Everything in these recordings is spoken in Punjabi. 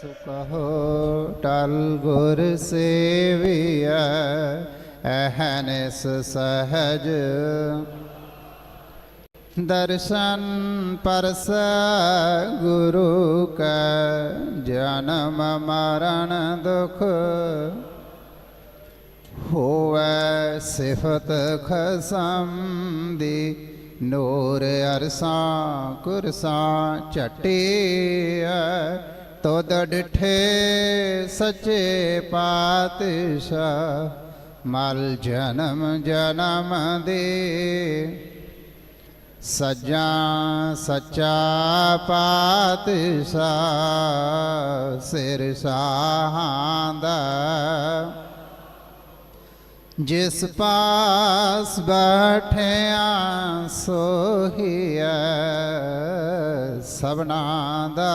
ਸੁਕਹੋ ਟਲ ਗੁਰ ਸੇਵੀਐ ਅਹਨਿਸ ਸਹਜ। ਦਰਸ਼ਨ ਪਰਸ ਗੁਰੂ ਕੈ, ਜਨਮ ਮਰਨ ਦੁਖ। ਹੋਵੈ ਸਿਫਤ ਖਸਮ ਦੀ ਨੂਰ ਅਰਸਾਂ ਕੁਰਸਾਂ ਝਟਿਐ ਤੋਦ ਡਿਠੇ ਸੱਚੇ ਪਾਤਸ਼ਾਹ, ਮਲ ਜਨਮ ਜਨਮ ਦੇ। ਸੱਜਾ ਸੱਚਾ ਪਾਤਸ਼ਾਹ, ਸਿਰ ਸਾਹਾਂ ਦਾ। ਜਿਸ ਪਾਸ ਬੈਠਿਆ ਸੋਹੀਐ ਸਭਨਾ ਦਾ।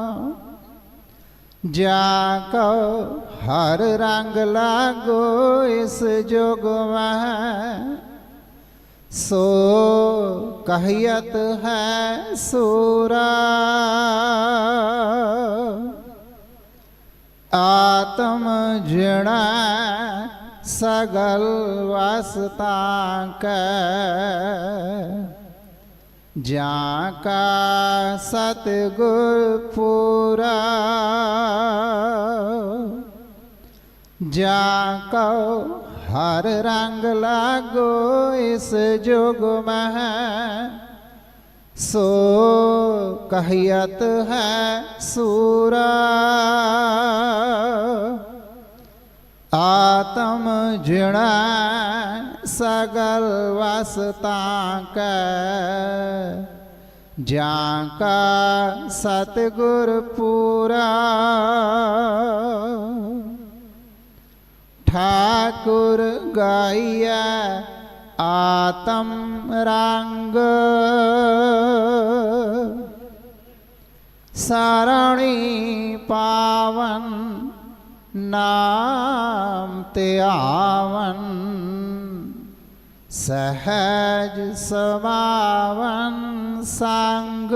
ਜਾ ਕੋ ਹਰ ਰੰਗ ਲਾਗੋ ਇਸ ਜੋਗ ਮਹਿ ਸੋ ਕਹਿਤ ਹੈ ਸੂਰਾ। ਆਤਮ ਜਣਾ ਸਗਲ ਵਸਤਾ ਕੈ। ਜਾਂ ਕਾ ਸਤਿਗੁਰ ਪੂਰਾ, ਜਾਂ ਕਉ ਹਰ ਰੰਗ ਲਾਗੋ ਇਸ ਜੁਗ ਮਹਿ, ਸੋ ਕਹਿਤ ਹੈ ਸੂਰਾ। ਆਤਮ ਜਣਾ ਸਗਲ ਵਸਤਾ ਕੈ। ਜਾਂ ਕਾ ਸਤਿਗੁਰ ਪੂਰਾ। ਠਾਕੁਰ ਗਾਈਐ ਆਤਮ ਰੰਗ। ਸਾਰਣੀ ਪਾਵਨ ਨਾਮ ਤੇ ਆਵਨ। ਸਹਜ ਸਮਾਵਨ ਸੰਗ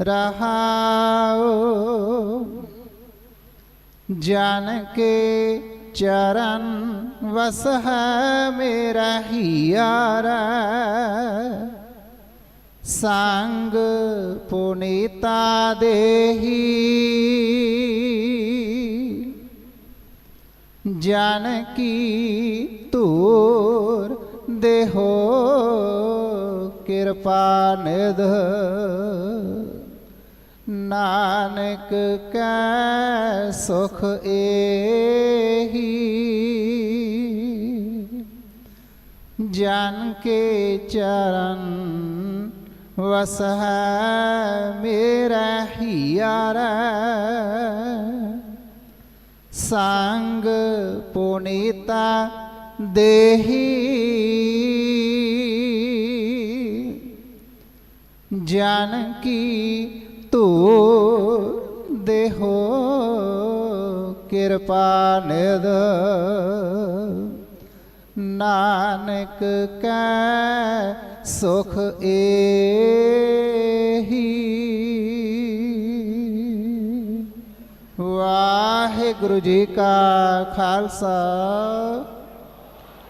ਰਹਾਉ। ਜਨ ਕੇ ਚਰਨ ਵਸ ਹੈ ਮੇਰਾ ਹੀਆਰਾ ਸੰਗ ਪੁਨੀਤਾ ਦੇਹੀ। ਜਨ ਕੀ ਤੂਰ ਦੇਹੋ ਕਿਰਪਾ ਨਿਧ ਨਾਨਕ ਕੈ ਸੁਖ ਏਹੀ ਜਨ ਕੇ ਚਰਨ ਵਸ ਹੈ ਮੇਰਾ ਹੀਆਰਾ ਸੰਗ ਪੁਨੀਤਾ ਦੇਹੀ। ਜਨ ਕੀ ਤੂ ਦੇਹੋ ਕਿਰਪਾ ਨਿਦ ਨਾਨਕ ਕੈ ਸੁਖ ਏ। ਵਾਹਿਗੁਰੂ ਜੀ ਕਾ ਖਾਲਸਾ।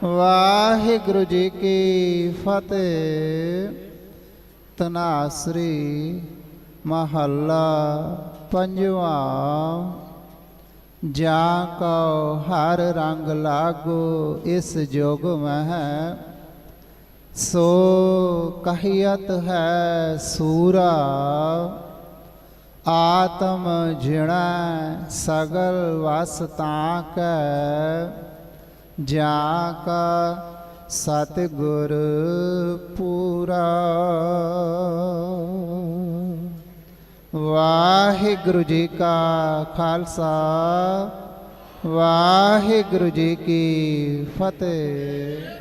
ਵਾਹਿਗੁਰੂ ਜੀ ਕੀ ਫਤਿਹ। ਤਨਾਸਰੀ ਮਹੱਲਾ ਪੰਜਵਾਂ। ਜਾ ਕਉ ਹਰ ਰੰਗ ਲਾਗੋ ਇਸ ਜੋਗ ਮਹਿ। ਸੋ ਕਹਿਤ ਹੈ ਸੂਰਾ। ਆਤਮ ਜਿਣਾ ਸਗਲ ਵਸ ਤਾਕ ਕੈ ਜਾ ਕਾ ਸਤਿਗੁਰ ਪੂਰਾ। ਵਾਹਿਗੁਰੂ ਜੀ ਕਾ ਖਾਲਸਾ, ਵਾਹਿਗੁਰੂ ਜੀ ਕੀ ਫਤਿਹ।